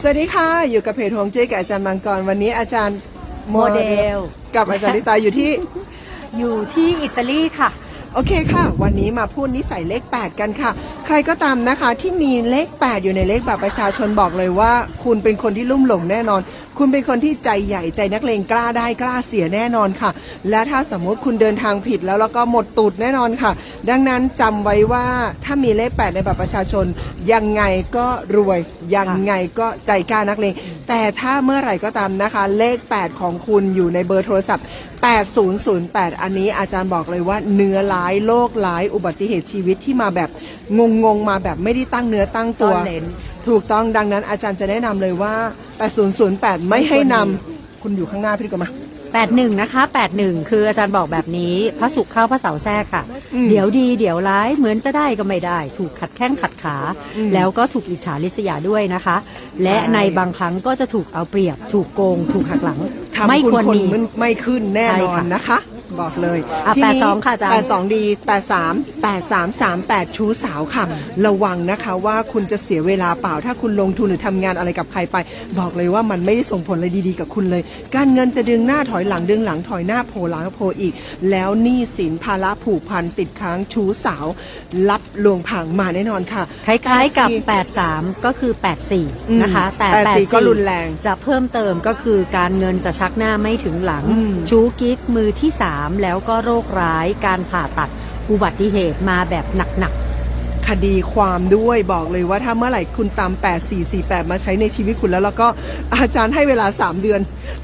สวัสดีค่ะ อยู่กับเพจฮวงจุ้ยกับอาจารย์มังกร วันนี้อาจารย์โมเดล กับอาจารย์ลิตาอยู่ที่ อยู่ที่อิตาลีค่ะ โอเคค่ะ วันนี้มาพูดนิสัยเลข 8 กันค่ะ ใครก็ตามนะคะที่มีเลข 8 อยู่ในเลขบัตรประชาชนบอกเลยว่า คุณเป็นคนที่ลุ่มหลงแน่นอน คุณเป็นคนที่ใจใหญ่ใจนักเลงกล้าได้กล้าเสียแน่นอนค่ะ และถ้าสมมติคุณเดินทางผิดแล้วแล้วก็หมดตูดแน่นอนค่ะ ดังนั้นจำไว้ว่าถ้ามีเลข 8 ในบัตรประชาชน ยังไงก็รวยยังไงก็ใจกล้านักเลงแต่ถ้าเมื่อไหร่ก็ตามนะคะ เลข 8 ของคุณอยู่ในเบอร์โทรศัพท์ 8008 อันนี้อาจารย์บอกเลยว่าเนื้อร้ายโรคร้ายอุบัติเหตุชีวิตที่มาแบบงงๆมาแบบไม่ได้ตั้งเนื้อตั้งตัว ซ่อนเลนถูกต้องดังนั้นอาจารย์จะแนะนำเลยว่า 8008 ไม่ให้นำคุณอยู่ข้างหน้าพี่ดีกว่ามา 81 นะคะ 81 คืออาจารย์บอกแบบนี้พระศุกร์เข้าพระเสาร์แทรกค่ะ อืม เดี๋ยวดีเดี๋ยวร้ายเหมือนจะได้ก็ไม่ได้ ถูกขัดแข้งขัดขาอืมแล้วก็ถูกอิจฉาริษยาด้วยนะคะ และใช่ในบางครั้งก็จะถูกเอาเปรียบ ถูกโกง ถูกหักหลัง ทำไม่คุณควรคนมีมันไม่ขึ้นแน่ใช่นอนค่ะนะคะ บอกเลยอะทีนี้82ค่ะอาจารย์ 82ดี83 8338 ชู้สาวค่ะ ระวังนะคะว่าคุณจะเสียเวลาเปล่า ถ้าคุณลงทุนหรือทำงานอะไรกับใครไป บอกเลยว่ามันไม่ได้ส่งผลอะไรดีๆกับคุณเลย การเงินจะดึงหน้าถอยหลังดึงหลังถอยหน้าโผล่หลังโผล่อีก แล้วหนี้สินภาระผูกพันติดค้างชู้สาว รับลวงผางมาแน่นอนค่ะ คล้ายๆกับ84 83ก็คือ อืม84 นะคะ แต่84ก็รุนแรงจะเพิ่มเติมก็คือการเงินจะชักหน้าไม่ถึงหลัง อืมชู้กิ๊กมือที่3 แล้วก็โรคร้ายการผ่าตัดอุบัติเหตุมาแบบหนักคดีความด้วยบอกเลยว่าถ้าเมื่อไหร่คุณตาม 8448 มาใช้ในชีวิตคุณแล้ว แล้วก็อาจารย์ให้เวลา 3 เดือน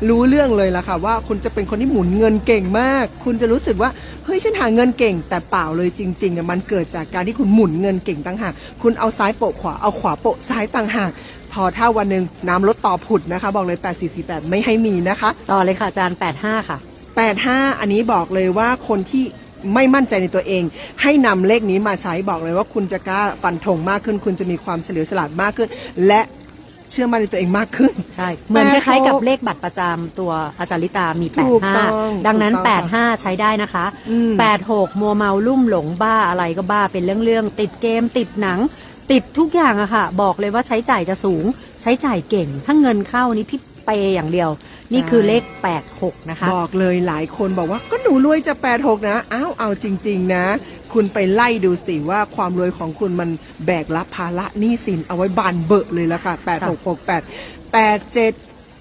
รู้เรื่องเลยล่ะค่ะ ว่าคุณจะเป็นคนที่หมุนเงินเก่งมาก คุณจะรู้สึกว่า เฮ้ย ฉันหาเงินเก่ง แต่เปล่าเลยจริงๆอะมันเกิดจากการที่คุณหมุนเงินเก่งต่างหาก คุณเอาซ้ายโปะขวาเอาขวาโปะซ้ายต่างหากพอถ้าวันหนึ่งน้ำลดต่อผุดนะคะ บอกเลย 8448 ไม่ให้มีนะคะๆต่อเลยค่ะอาจารย์ 85 ค่ะ 85 อันนี้บอกเลยว่าคนที่ไม่มั่นใจในตัวเอง ให้นำเลขนี้มาใช้บอกเลยว่าคุณจะกล้าฟันธงมากขึ้น คุณจะมีความเฉลียวฉลาดมากขึ้น และเชื่อมั่นในตัวเองมากขึ้น ใช่ เหมือนคแปดล้ายๆกับหกเลขบัตรประจำตัวอาจารย์ลิตา มีถูกต้อง85 ดังนั้นถูกต้องค่ะ85 ใช้ได้นะคะอืม86 มัวเมาลุ่มหลงบ้าอะไรก็บ้าเป็นเรื่องๆ ติดเกมติดหนัง ติดทุกอย่างอะค่ะ บอกเลยว่าใช้จ่ายจะสูง ใช้จ่ายเก่ง ถ้าเงินเข้านี่พี่ เปย์อย่างเดียว นี่คือเลข 86 นะคะ บอกเลยหลายคนบอกว่าก็หนูรวยจะ 86 นะอ้าวเอาจริง ๆ นะ คุณไปไล่ดูสิว่าความรวยของคุณมันแบกรับภาระหนี้สินเอาไว้บานเบอะเลยละค่ะ 8668 87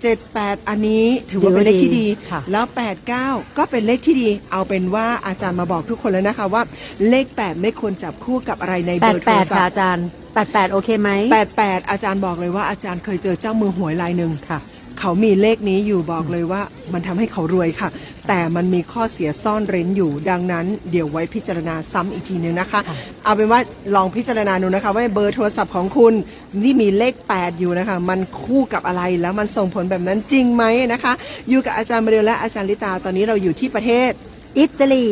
78 อันนี้ถือว่าเป็นเลขที่ดีค่ะแล้ว 89 ก็เป็นเลขที่ดี เอาเป็นว่าอาจารย์มาบอกทุกคนแล้วนะคะว่าเลข 8 ไม่ควรจับคู่กับอะไรในเบอร์โทร88ศัค่ะพท์อาจารย์ 88 โอเคไหม 88 อาจารย์บอกเลยว่าอาจารย์เคยเจอเจ้ามือหวยรายหนึ่งค่ะ เขามีเลขนี้อยู่บอกเลยว่า มันทำให้เขารวยค่ะ แต่มันมีข้อเสียซ่อนเร้นอยู่ดังนั้น เดี๋ยวไว้พิจารณาซ้ำอีกทีนึงนะคะค่ะเอาเป็นว่าลองพิจารณาดูนะคะ ว่าเบอร์โทรศัพท์ของคุณที่มีเลข 8 อยู่นะคะ มันคู่กับอะไรแล้วมันส่งผลแบบนั้นจริงไหมนะคะ อยู่กับอาจารย์มาเรียและอาจารย์ลิตาตอนนี้เราอยู่ที่ประเทศ อิตาลี